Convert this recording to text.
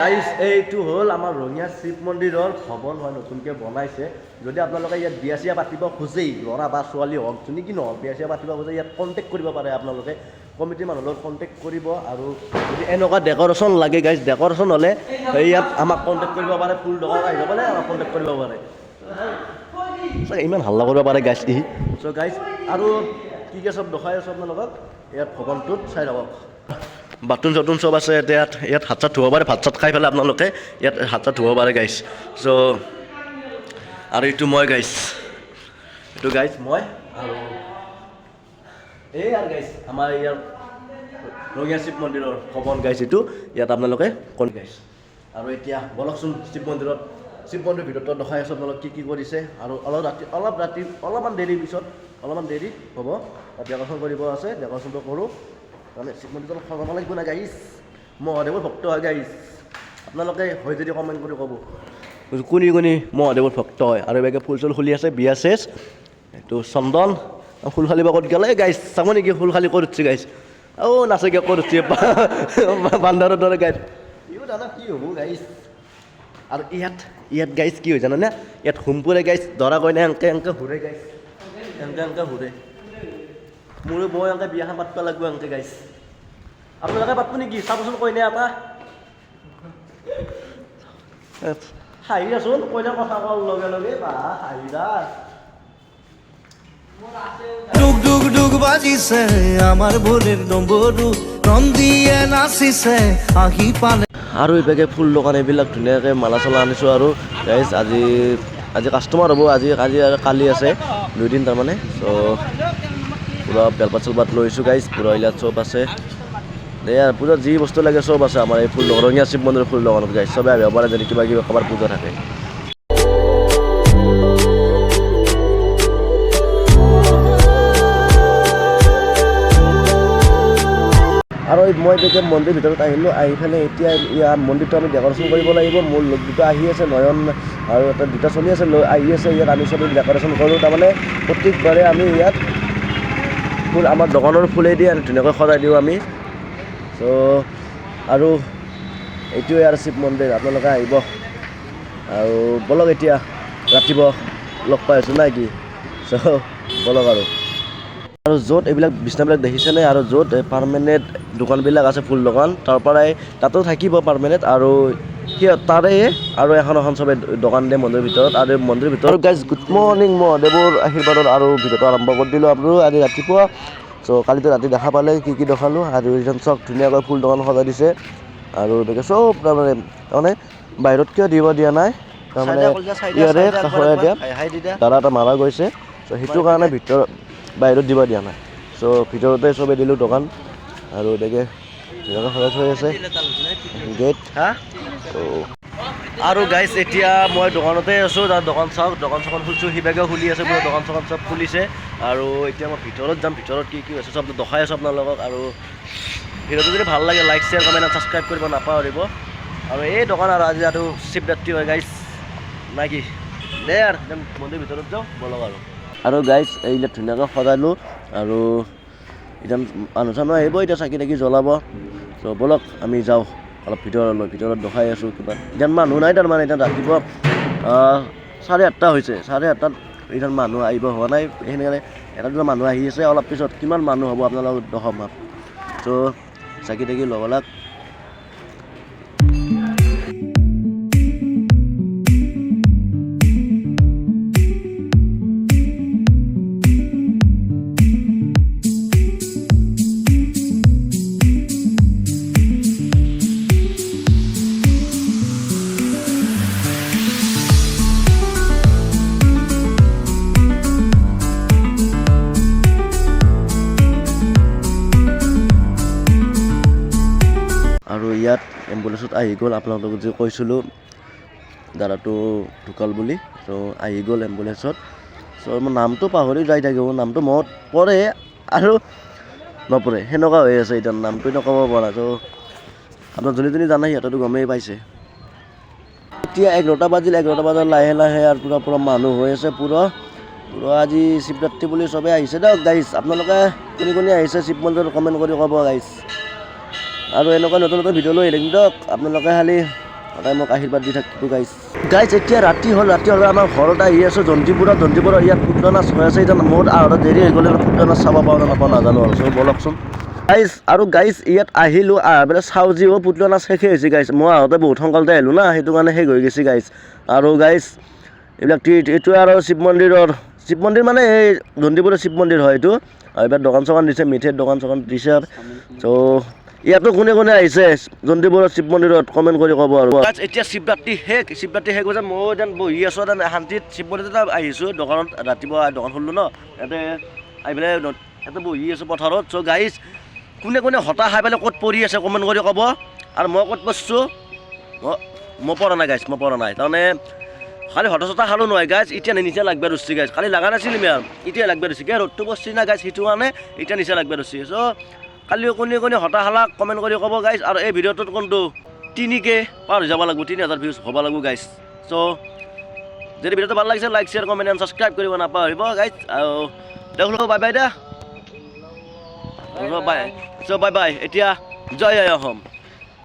Guys এইটো হ'ল আমাৰ ৰঙিয়া শিৱ মন্দিৰৰ ভৱন, হয়, নতুনকৈ বনাইছে। যদি আপোনালোকে ইয়াত বিয়া চিয়া পাতিব খোজেই, ল'ৰা বা ছোৱালী হওক, যোনে কি নহওক, বিয়া চিয়া পাতিব খোজে ইয়াত কণ্টেক্ট কৰিব পাৰে আপোনালোকে। কমিটিৰ মানুহৰ লগত কণ্টেক্ট কৰিব আৰু যদি এনেকুৱা ডেক'ৰেশ্যন লাগে গাইজ ডেক'ৰেশ্যন হ'লে ইয়াত আমাক কণ্টেক্ট কৰিব পাৰে, ফুল দোকানত আহিব পাৰে আমাক কণ্টেক্ট কৰিব পাৰে। ইমান হাল্লা কৰিব পাৰে গাইজ ই। চ' গাইজ আৰু কি কি চব দেখাই আছোঁ আপোনালোকক? ইয়াত ভৱনটোত চাই থাকক বাথৰুম চাথৰুম চব আছে ইয়াতে, ইয়াত হাত চাত ধুব পাৰে, ভাত চাত খাই পেলাই আপোনালোকে ইয়াত হাত চাত ধুব পাৰে গাইছ চ' আৰু এইটো মই গাইছ এইটো গাইছ মই আৰু এই আৰু গাইছ আমাৰ ইয়াৰ ৰঙিয়া শিৱ মন্দিৰৰ ভৱন গাইছ এইটো ইয়াত আপোনালোকে কণ গাইছ আৰু এতিয়া বলকচোন শিৱ মন্দিৰত, শিৱ মন্দিৰৰ ভিতৰত দেখাই আছোঁ, আপোনালোক কি কি কৰিছে? আৰু অলপ ৰাতি অলপ ৰাতি, অলপমান দেৰিৰ পিছত, অলপমান দেৰি হ'ব। ডেক'ৰেশ্যন কৰিব আছে ডেক'ৰেশ্যনটো কৰোঁ। মানে শিৱ মন্দিৰটো সজাব লাগিব না গাইছ মহাদেৱৰ ভক্ত হয় গাইছ আপোনালোকে হয় যদি কমেণ্ট কৰি ক'ব। কোনি কোনি মহাদেৱৰ ভক্ত হয়? আৰু এইভাগে ফুল চুল খুলি আছে বিয়া চেচ এইটো চন্দন ফুল খালিব ক'ত গ'লে গাইছ চাব নেকি ফুল খালি উঠছে গাইছ অ' নাচে কিয় উঠছে? বান্দাৰৰ দৰে গাইছ ইও দাদা কি হ'ব গাইছ আৰু ইয়াত ইয়াত গাইছ কি হয় জানানে? ইয়াত হোমপুৰে গাইছ দৰা কইনা এনেকৈ এনেকৈ ঘূৰে গাইছ এনেকৈ এনেকৈ ঘূৰে মোৰো বৌ এনেকৈ বিয়াখন পাতিব লাগিব এনেকৈ গাইছ আপোনালোকে পাতব নেকি? চাবচোন কইনা এটা। হাঁহিৰাচোন কইনা কথা কোৱাৰ লগে লগে বা হাঁহিৰা। ডুগ ডুগ ডুগ বাজিছে আমাৰ ভৰিৰ নম্বৰো ৰং দিয়ে নাচিছে আহি পালে। আৰু এইভাগে ফুল দোকান এইবিলাক ধুনীয়াকৈ মালা চালা আনিছোঁ আৰু গাইজ আজি আজি কাষ্টমাৰ হ'ব আজি আজি কালি আছে দুদিন তাৰমানে চ' পূৰা বেলপাত চেলপাত লৈছোঁ গাইজ পূৰা এইবিলাক চব আছে। দে আৰু পূজা যি বস্তু লাগে চব আছে, আমাৰ এই ফুল ৰঙীয়া শিৱ মন্দিৰৰ ফুল দোকানত গাইজ চবে আহিব পাৰে যদি কিবা কিবি কাৰোবাৰ পূজা থাকে। আৰু মই যেতিয়া মন্দিৰ ভিতৰত আহিলোঁ, আহি পেলাই এতিয়া ইয়াৰ মন্দিৰটো আমি ডেক'ৰেশ্যন কৰিব লাগিব। মোৰ লগ দুটা আহি আছে, নয়ন আৰু এটা দুটা চলি আছে, লৈ আহি আছে ইয়াত আমি চবেই ডেক'ৰেশ্যন কৰোঁ। তাৰমানে প্ৰত্যেকবাৰে আমি ইয়াত ফুল আমাৰ দোকানৰ ফুলেদি আৰু ধুনীয়াকৈ সজাই দিওঁ আমি। চ' আৰু এইটোৱে আৰু শিৱ মন্দিৰ আপোনালোকে আহিব। আৰু ব'লক এতিয়া ৰাতিপুৱা লগ পাই আছোঁ নাই কি? চ' ব'লক আৰু। আৰু য'ত এইবিলাক বিচনাবিলাক দেখিছেনে আৰু য'ত পাৰ্মানেণ্ট দোকানবিলাক আছে ফুল দোকান তাৰ পৰাই তাতো থাকিব পাৰ্মানেণ্ট আৰু সিহঁত তাৰে আৰু এখন এখন চবে দোকান দিয়ে মন্দিৰৰ ভিতৰত। আৰু মন্দিৰৰ ভিতৰত গাইজ গুড মৰ্ণিং মহাদেৱৰ আশীৰ্বাদত আৰু ভিডিঅ'টো আৰম্ভ কৰি দিলোঁ আৰু আজি ৰাতিপুৱা চ' কালিতো ৰাতি দেখা পালে কি কি দেখালোঁ। আৰু এইজন চব ধুনীয়াকৈ ফুল দোকান সজাই দিছে। আৰু এনেকৈ চব তাৰমানে তাৰমানে বাহিৰত কিয় দিব দিয়া নাই? তাৰমানে ইয়াৰে কাষৰে দাদা এটা মাৰা গৈছে। চ' সেইটো কাৰণে ভিতৰত বাহিৰত দিব দিয়া নাই। চ' ভিতৰতে চবেই দিলোঁ দোকান। আৰু এনেকৈ ধুনীয়াকৈ সজাই থৈ আছে। গেট আৰু গাইছ এতিয়া মই দোকানতে আছোঁ। তাৰ দোকান চাওক দোকান চোকান খুলিছোঁ। সিভাগেও খুলি আছে পুৰা। দোকান চোকান চব খুলিছে। আৰু এতিয়া মই ভিতৰত যাম। ভিতৰত কি কি হৈছে চব দেখাই আছোঁ আপোনালোকক আৰু ভিডিঅ'টো যদি ভালো লাগে লাইক শ্বেয়াৰ কমেণ্ট ছাবস্ক্ৰাইব কৰিব নাপাহৰিব। আৰু এই দোকান আৰু আজি আৰু শিৱৰাত্ৰি হয় গাইছ নাই কি দে আৰু মন্দিৰ ভিতৰত যাওঁ। বলক আৰু। আৰু গাইছ এইবিলাক ধুনীয়াকৈ সজালোঁ আৰু এতিয়া মানুহ চানুহ আহিব, এতিয়া চাকি তাকি জ্বলাব। চ' ব'লক, আমি যাওঁ। অলপ ভিতৰলৈ, ভিতৰত দেখাই আছোঁ কিবা। এতিয়া মানুহ নাই তাৰমানে, এতিয়া ৰাতিপুৱা চাৰে আঠটা হৈছে। চাৰে আঠটাত এতিয়া মানুহ আহিব হোৱা নাই। সেইকাৰণে এটা দুটা মানুহ আহি আছে। অলপ পিছত কিমান মানুহ হ'ব আপোনালোকক দেখাম চ' চাকি তাকি লগালাক। এম্বুলেঞ্চত আহি গ'ল। আপোনালোকক যে কৈছিলোঁ, দাদাটো ঢুকাল বুলি, ত' আহি গ'ল এম্বুলেঞ্চত চ' মই নামটো পাহৰি যাই থাকিব, নামটো মনত পৰে আৰু নপৰে। সেনেকুৱা হৈ আছে এতিয়া নামটো এতিয়া ক'ব পৰা। ত' আপোনাৰ যোনে যোনে জানে সিহঁতেতো গমেই পাইছে। এতিয়া এঘাৰটা বাজিল, এঘাৰটা বজাত লাহে লাহে আৰু পূৰা পূৰা মানুহ হৈ আছে পূৰা। পূৰা আজি শিৱৰাত্ৰি বুলি চবেই আহিছে দিয়ক গাইছ আপোনালোকে কোনে কোনে আহিছে শিৱ মন্দিৰত কমেণ্ট কৰি ক'ব গাইছ আৰু এনেকুৱা নতুন নতুন ভিডিঅ' লৈ আহি থাকিম দিয়ক আপোনালোকে খালি সদায় মোক আশীৰ্বাদ দি থাকিব গাইজ গাইজ এতিয়া ৰাতি হ'ল, ৰাতি হ'লে আমাৰ ঘৰত আহি আছোঁ, জন্তিপুৰত। জন্তিপুৰত ইয়াত পুতলা নাচ হৈ আছে, এতিয়া মোৰ আহোঁতে দেৰি হৈ গ'লে পুতলা নাচ চাব নে নাপাওঁ নাজানো আৰু। চব বলকচোন। গাইজ আৰু গাইজ ইয়াত আহিলোঁ, আহি পেলাই চাওঁ যি অ' পুতলা নাচ শেষে হৈছে গাইজ মই আহোঁতে বহুত সোনকালতে আহিলোঁ না, সেইটো কাৰণে শেষ হৈ গৈছে গাইজ আৰু গাইজ এইবিলাক টি এইটোৱে আৰু শিৱ মন্দিৰৰ, শিৱ মন্দিৰ মানে এই জন্তিপুৰৰ শিৱ মন্দিৰ হয় এইটো। আৰু এইবাৰ দোকান চোকান দিছে, মিঠাইৰ দোকান চোকান দিছে। ত' ইয়াতো কোনে কোনে আহিছে? জন্তিপুৰৰ শিৱ মন্দিৰত কমেণ্ট কৰি ক'ব আৰু। এতিয়া শিৱৰাত্ৰি শেষ। শিৱৰাত্ৰি শেষ হৈছে মই যেন বহি আছোঁ, যেন শান্তিত শিৱ মন্দিৰত আহিছোঁ। দোকানত ৰাতিপুৱা দোকান খুলিলোঁ ন। ইয়াতে আহি পেলাই ইয়াতে বহি আছোঁ পথাৰত। চ' গাইজ, কোনে কোনে হতাশ খাই পেলাই ক'ত পৰি আছে কমেণ্ট কৰি ক'ব। আৰু মই ক'ত পৰছোঁ মই মই পৰা নাই, গাইজ, মই পৰা নাই। তাৰমানে, খালি হতা চতা খালোঁ নহয়, গাইজ। এতিয়া নিচা লাগবা ধৰছি গাইজ। কালি লগা নাছিল ইমান এতিয়া লাগবা ধৰছি গে ৰ'দটো পৰছি না, গাইজ? সেইটো কাৰণে এতিয়া নিচা লাগবা ধৰছি চ' কালি কোনে কোনে হতা খালা কমেণ্ট কৰি ক'ব গাইজ আৰু এই ভিডিঅ'টোত কোনটো? তিনিকে পাৰ হৈ যাব লাগিব, তিনি হাজাৰ ভিউজ হ'ব লাগিব গাইজ চ' যদি ভিডিঅ'টো ভালো লাগিছে like share comment and subscribe কৰিব নাপাহৰিব গাইজ আৰু তেওঁলোকক বাই বাই দা। বাই চ' বাই বাই এতিয়া জয় জয় অসম।